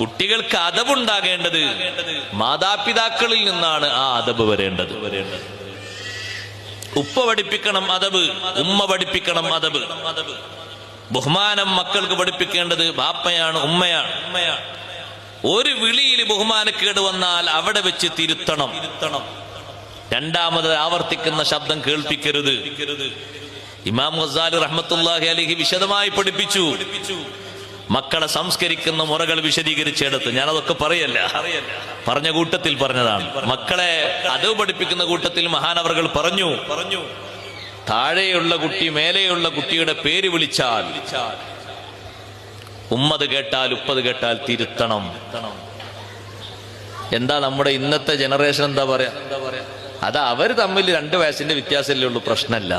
കുട്ടികൾക്ക് അതവുണ്ടാകേണ്ടത് മാതാപിതാക്കളിൽ നിന്നാണ് ആ അദബ് വരേണ്ടത്. ഉപ്പ പഠിപ്പിക്കണം അദബ് ഉമ്മ പഠിപ്പിക്കണം അദബ് ബഹുമാനം മക്കൾക്ക് പഠിപ്പിക്കേണ്ടത് ബാപ്പയാണ് ഉമ്മയാണ്. ഒരു വിളിയിൽ ബഹുമാനക്കേട് വന്നാൽ അവിടെ വെച്ച് തിരുത്തണം. രണ്ടാമത് ആവർത്തിക്കുന്ന ശബ്ദം കേൾപ്പിക്കരുത്. ഇമാം ഗസാലി റഹ്മത്തുല്ലാഹി അലിഹി വിശദമായി പഠിപ്പിച്ചു. മക്കളെ സംസ്കരിക്കുന്ന മുറകൾ വിശദീകരിച്ചെടുത്ത്. ഞാനതൊക്കെ പറയല്ല. പറഞ്ഞ കൂട്ടത്തിൽ പറഞ്ഞതാണ്. മക്കളെ അതവ് പഠിപ്പിക്കുന്ന കൂട്ടത്തിൽ മഹാനവറുകൾ പറഞ്ഞു. പറഞ്ഞു താഴെയുള്ള കുട്ടി മേലെയുള്ള കുട്ടിയുടെ പേര് വിളിച്ചാൽ ഉമ്മത് കേട്ടാൽ ഉപ്പത് കേട്ടാൽ തിരുത്തണം. എന്താ നമ്മുടെ ഇന്നത്തെ ജനറേഷൻ എന്താ പറയാ? അത് അവർ തമ്മിൽ രണ്ട് വയസ്സിന്റെ വ്യത്യാസമല്ലേ ഉള്ളൂ പ്രശ്നമല്ല.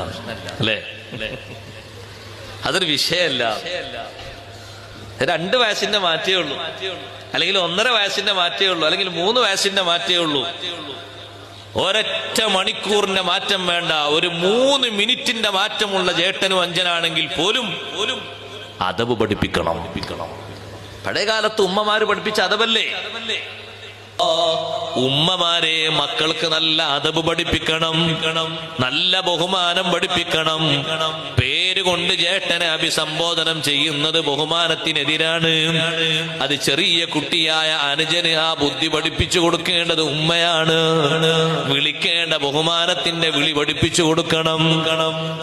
അല്ലേ? അതൊരു വിഷയമല്ല. രണ്ട് വയസ്സിന്റെ മാറ്റേ ഉള്ളൂ. അല്ലെങ്കിൽ ഒന്നര വയസ്സിന്റെ മാറ്റേ ഉള്ളൂ. അല്ലെങ്കിൽ മൂന്ന് വയസ്സിന്റെ മാറ്റേ ഉള്ളൂ. ഒരൊറ്റ മണിക്കൂറിന്റെ മാറ്റം വേണ്ട. ഒരു മൂന്ന് മിനിറ്റിന്റെ മാറ്റമുള്ള ജേട്ടനും അഞ്ചനാണെങ്കിൽ പോലും പോലും അതവ് പഠിപ്പിക്കണം പഠിപ്പിക്കണം. പഴയകാലത്ത് ഉമ്മമാര് പഠിപ്പിച്ച അതവല്ലേ? ഉമ്മമാരെ മക്കൾക്ക് നല്ല അതബ് പഠിപ്പിക്കണം. നല്ല ബഹുമാനം പഠിപ്പിക്കണം. പേര് കൊണ്ട് ജേട്ടനെ അഭിസംബോധനം ചെയ്യുന്നത് ബഹുമാനത്തിനെതിരാണ്. അത് ചെറിയ കുട്ടിയായ അനുജന് ആ ബുദ്ധി പഠിപ്പിച്ചു കൊടുക്കേണ്ടത് ഉമ്മയാണ്. വിളിക്കേണ്ട ബഹുമാനത്തിന്റെ വിളി പഠിപ്പിച്ചു കൊടുക്കണം.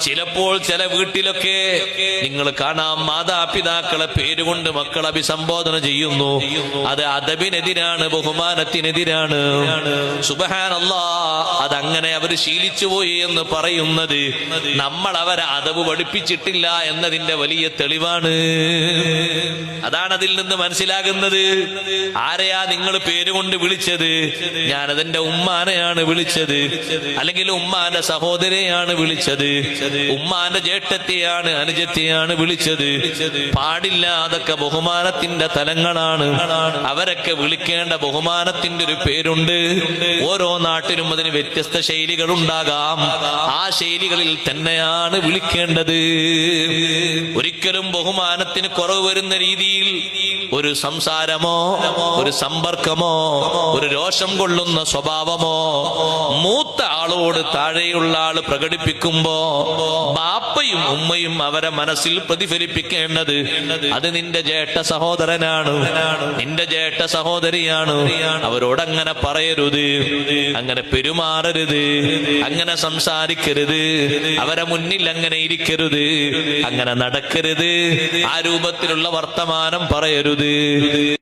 ചിലപ്പോൾ ചില വീട്ടിലൊക്കെ നിങ്ങൾ കാണാം മാതാപിതാക്കളെ പേരുകൊണ്ട് മക്കൾ അഭിസംബോധന ചെയ്യുന്നു. അത് അതബിനെതിരാണ് ബഹുമാനത്തിനെതിരാണ് സുബഹാനല്ലാ അതങ്ങനെ അവർ ശീലിച്ചു പോയി എന്ന് പറയുന്നത് നമ്മൾ അവരെ അതവ് പഠിപ്പിച്ചിട്ടില്ല എന്നതിന്റെ വലിയ തെളിവാണ്. അതാണ് അതിൽ നിന്ന് മനസ്സിലാകുന്നത്. ആരെയാ നിങ്ങൾ പേരുകൊണ്ട് വിളിച്ചത്? ഞാനതെന്റെ ഉമ്മാനെയാണ് വിളിച്ചത്. അല്ലെങ്കിൽ ഉമ്മാന്റെ സഹോദരയാണ് വിളിച്ചത്. ഉമ്മാന്റെ ജേഷ്ഠത്തെയാണ് അനുജത്തെയാണ് വിളിച്ചത്. പാടില്ല അതൊക്കെ ബഹുമാനത്തിന്റെ തലങ്ങളാണ്. അവരൊക്കെ വിളിക്കേണ്ട ബഹുമാനത്തിന്റെ ഒരു പേരുണ്ട്. ഓരോ നാട്ടിലും അതിന് വ്യത്യസ്ത ശൈലികൾ ഉണ്ടാകാം ആ ശൈലികളിൽ തന്നെയാണ് വിളിക്കേണ്ടത്. ഒരിക്കലും ബഹുമാനത്തിന് കുറവ് വരുന്ന രീതിയിൽ ഒരു സംസാരമോ ഒരു സമ്പർക്കമോ ഒരു രോഷം കൊള്ളുന്ന സ്വഭാവമോ മൂത്ത ആളോട് താഴെയുള്ള ആൾ പ്രകടിപ്പിക്കുമ്പോ ബാപ്പയും ഉമ്മയും അവരെ മനസ്സിൽ പ്രതിഫലിപ്പിക്കേണ്ടത് അത് നിന്റെ ജേട്ട സഹോദരനാണ്. നിന്റെ ജേട്ട സഹോദരിയാണ്. അവരോടങ്ങനെ പറയരുത്. അങ്ങനെ പെരുമാറരുത്. അങ്ങനെ സംസാരിക്കരുത്. അവരെ മുന്നിൽ അങ്ങനെ ഇരിക്കരുത്. അങ്ങനെ നടക്കരുത്. ആ രൂപത്തിലുള്ള വർത്തമാനം പറയരുത്.